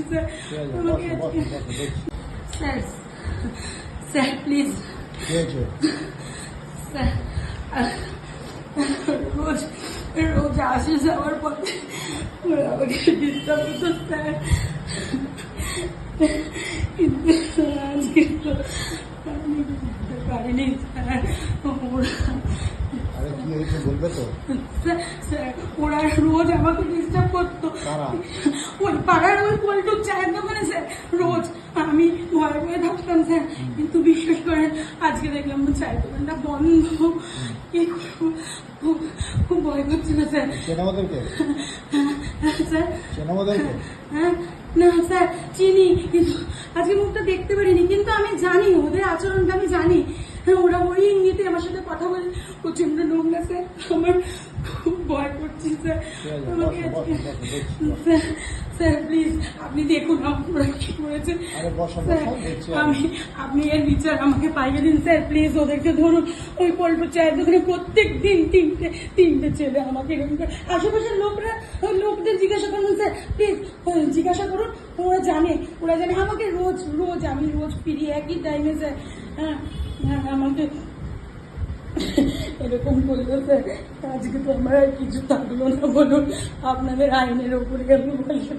করছি স্যার ঠিক আছে আমাকে বসো বসো আজকে- বসো দেখছি স্যার স্যার প্লিজ কি হয়েছে স্যার আর- রোজ রোজ আসে যাওয়ার পথে ওরা আমাকে ডিস্টার্ব করতো স্যার কিন্তু আজকে তো আমি বুঝতে পারিনি স্যার ওরা আরে কি বলবে তো। ওরা রোজ আমাকে ডিস্টার্ব করতো। কারা? ওই পাড়ার ওই পল্টুর চায়ের দোকানে স্যার রোজ। আমি ভয়ে ভয়ে থাকতাম স্যার। কিন্তু বিশেষ করে আজকে দেখলাম চায়ের দোকানটা বন্ধ। কি করব? খুব ভয় করছে না স্যার চেনা ওদেরকে স্যার। চেনা ওদেরকে হ্যাঁ না স্যার চিনি। কিন্তু আজকে মুখটা দেখতে পারিনি কিন্তু আমি জানি ওদের আচরণটা আমি জানি ওরা ওই ইঙ্গিতে আমার সাথে কথা বলে প্রচণ্ড নোংরা স্যার আমার খুব ভয় করছে স্যার। আমাকে। স্যার প্লিজ আপনি দেখুন আপনারা কি করেছে। আমি আপনি এর বিচার আমাকে পাইয়ে দিন স্যার প্লিজ ওদেরকে ধরুন। ওই পল্টু চায়ের দোকানে প্রত্যেক দিন তিনটে তিনটে ছেলে আমাকে এরকম করে আশেপাশের লোকরা লোকদের জিজ্ঞাসা করুন স্যার প্লিজ জিজ্ঞাসা করুন। ওরা জানে ওরা জানে আমাকে রোজ রোজ আমি রোজ ফিরি একই টাইমে স্যার। হ্যাঁ হ্যাঁ আমাকে এরকম করল স্যার আজকে তো আমার আর কিছু থাকল না বলুন, আপনাদের আইনের ওপরে আমি বললাম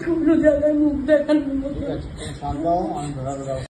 কোনো জায়গায় মুখ দেখানোর